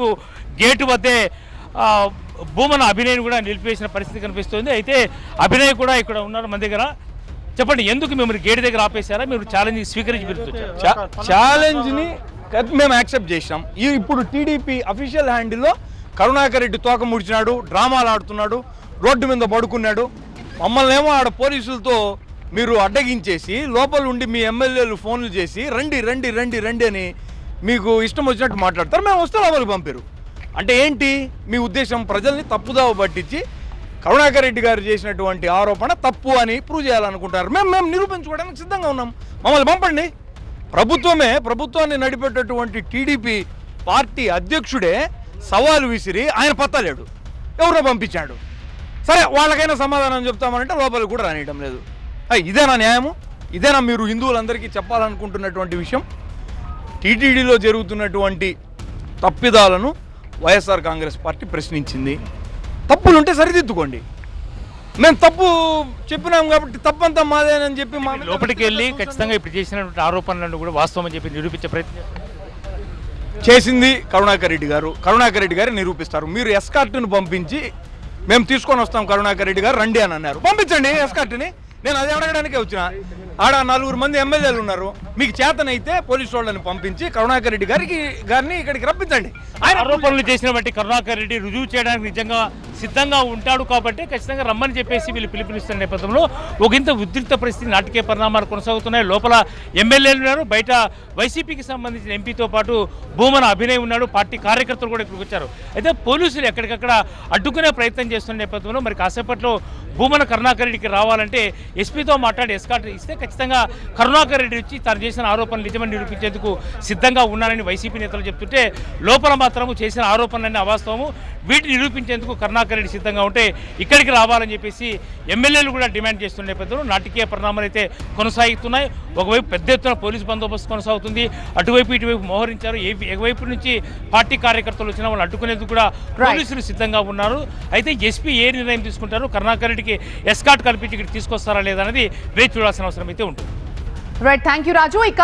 వైపు గేటు వద్దే భూమన అభినయ్ కూడా నిలిపేసిన పరిస్థితి కనిపిస్తుంది. అయితే అభినయ్ కూడా ఇక్కడ ఉన్నారు మన దగ్గర. చెప్పండి ఎందుకు మిమ్మల్ని గేటు దగ్గర ఆపేశారా? మీరు ఛాలెంజ్ స్వీకరించి పిలుచుకొచ్చారు ఛాలెంజ్ని మేము యాక్సెప్ట్ చేసినాం ఈ ఇప్పుడు టీడీపీ అఫీషియల్ హ్యాండిల్లో కరుణాకర్ రెడ్డి తోక ముడిచినాడు డ్రామాలు ఆడుతున్నాడు రోడ్డు మీద పడుకున్నాడు. మమ్మల్ని ఏమో ఆడ పోలీసులతో మీరు అడ్డగించేసి లోపల ఉండి మీ ఎమ్మెల్యేలు ఫోన్లు చేసి రండి రండి రండి రండి అని మీకు ఇష్టం వచ్చినట్టు మాట్లాడతారు మేము వస్తే లోపలికి పంపారు. అంటే ఏంటి? మీ ఉద్దేశం ప్రజల్ని తప్పుదావ పట్టించి కరుణాకర్ రెడ్డి గారు చేసినటువంటి ఆరోపణ తప్పు అని ప్రూవ్ చేయాలనుకుంటారు. మేము మేము నిరూపించుకోవడానికి సిద్ధంగా ఉన్నాం. మమ్మల్ని పంపండి. ప్రభుత్వమే ప్రభుత్వాన్ని నడిపేటటువంటి టీడీపీ పార్టీ అధ్యక్షుడే సవాలు విసిరి ఆయన పత్తలేడు. ఎవరో పంపించాడు. సరే వాళ్ళకైనా సమాధానం చెప్తామంటే లోపలికి కూడా రానియడం లేదు. ఇదేనా న్యాయము? ఇదేనా మీరు హిందువులందరికీ చెప్పాలనుకుంటున్నటువంటి విషయం? టీటీడీలో జరుగుతున్నటువంటి తప్పిదాలను వైఎస్ఆర్ కాంగ్రెస్ పార్టీ ప్రశ్నించింది. తప్పులుంటే సరిదిద్దుకోండి. మేము తప్పు చెప్పినాం కాబట్టి తప్పంతా మాదేనని చెప్పి మా లోపలికి వెళ్ళి ఖచ్చితంగా ఇప్పుడు చేసినటువంటి ఆరోపణలను కూడా వాస్తవం అని చెప్పి నిరూపించే ప్రయత్నం. చేసింది కరుణాకర్ రెడ్డి గారు. కరుణాకర్ రెడ్డి గారు నిరూపిస్తారు. మీరు ఎస్కార్ట్ను పంపించి మేము తీసుకొని వస్తాం కరుణాకర్ రెడ్డి గారు రండి అని అన్నారు. పంపించండి ఎస్కార్ట్ని నేను అది అడగడానికే వచ్చిన. ఆడ నలుగురు మంది ఎమ్మెల్యేలు ఉన్నారు. మీకు చేతనైతే పోలీసు వాళ్ళని పంపించి కరుణాకర్ రెడ్డి గారికి గారిని ఇక్కడికి రప్పించండి. ఆయన ఆరోపణలు చేసిన బట్టి కరుణాకర్ రెడ్డి రుజువు చేయడానికి నిజంగా సిద్ధంగా ఉంటాడు కాబట్టి ఖచ్చితంగా రమ్మని చెప్పేసి వీళ్ళు పిలుపునిస్తున్న నేపథ్యంలో ఒక ఇంత ఉద్రిక్త పరిస్థితి నాటకీయ పరిణామాలు కొనసాగుతున్నాయి. లోపల ఎమ్మెల్యేలు ఉన్నారు. బయట వైసీపీకి సంబంధించిన ఎంపీతో పాటు భూమన అభినయ్ ఉన్నాడు. పార్టీ కార్యకర్తలు కూడా ఇక్కడికి వచ్చారు. అయితే పోలీసులు ఎక్కడికక్కడ అడ్డుకునే ప్రయత్నం చేస్తున్న నేపథ్యంలో మరి కాసేపట్లో భూమన కరుణాకర్ రెడ్డికి రావాలంటే ఎస్పీతో మాట్లాడి ఎస్కాట్ ఇస్తే ఖచ్చితంగా కరుణాకర్ రెడ్డి వచ్చి తను చేసిన ఆరోపణలు నిజమని నిరూపించేందుకు సిద్ధంగా ఉన్నారని వైసీపీ నేతలు చెప్తుంటే లోపల మాత్రము చేసిన ఆరోపణలన్నీ అవాస్తవము. వీటిని నిరూపించేందుకు కరుణాకర్ రెడ్డి సిద్ధంగా ఉంటే ఇక్కడికి రావాలని చెప్పేసి ఎమ్మెల్యేలు కూడా డిమాండ్ చేస్తున్న నేపథ్యంలో నాటకీయ పరిణామాలు అయితే కొనసాగుతున్నాయి. ఒకవైపు పెద్ద ఎత్తున పోలీసు బందోబస్తు కొనసాగుతుంది. అటువైపు ఇటువైపు మోహరించారు. ఏ ఎగవైపు నుంచి పార్టీ కార్యకర్తలు వచ్చిన వాళ్ళు అడ్డుకునేందుకు కూడా పోలీసులు సిద్ధంగా ఉన్నారు. అయితే ఎస్పీ ఏ నిర్ణయం తీసుకుంటారు? కరుణాకర్ రెడ్డికి ఎస్కాట్ కల్పించి ఇక్కడ తీసుకొస్తారా లేదా అనేది వేచి చూడాల్సిన అవసరం అయితే ఉంటుంది. రైట్ థ్యాంక్ రాజు ఇక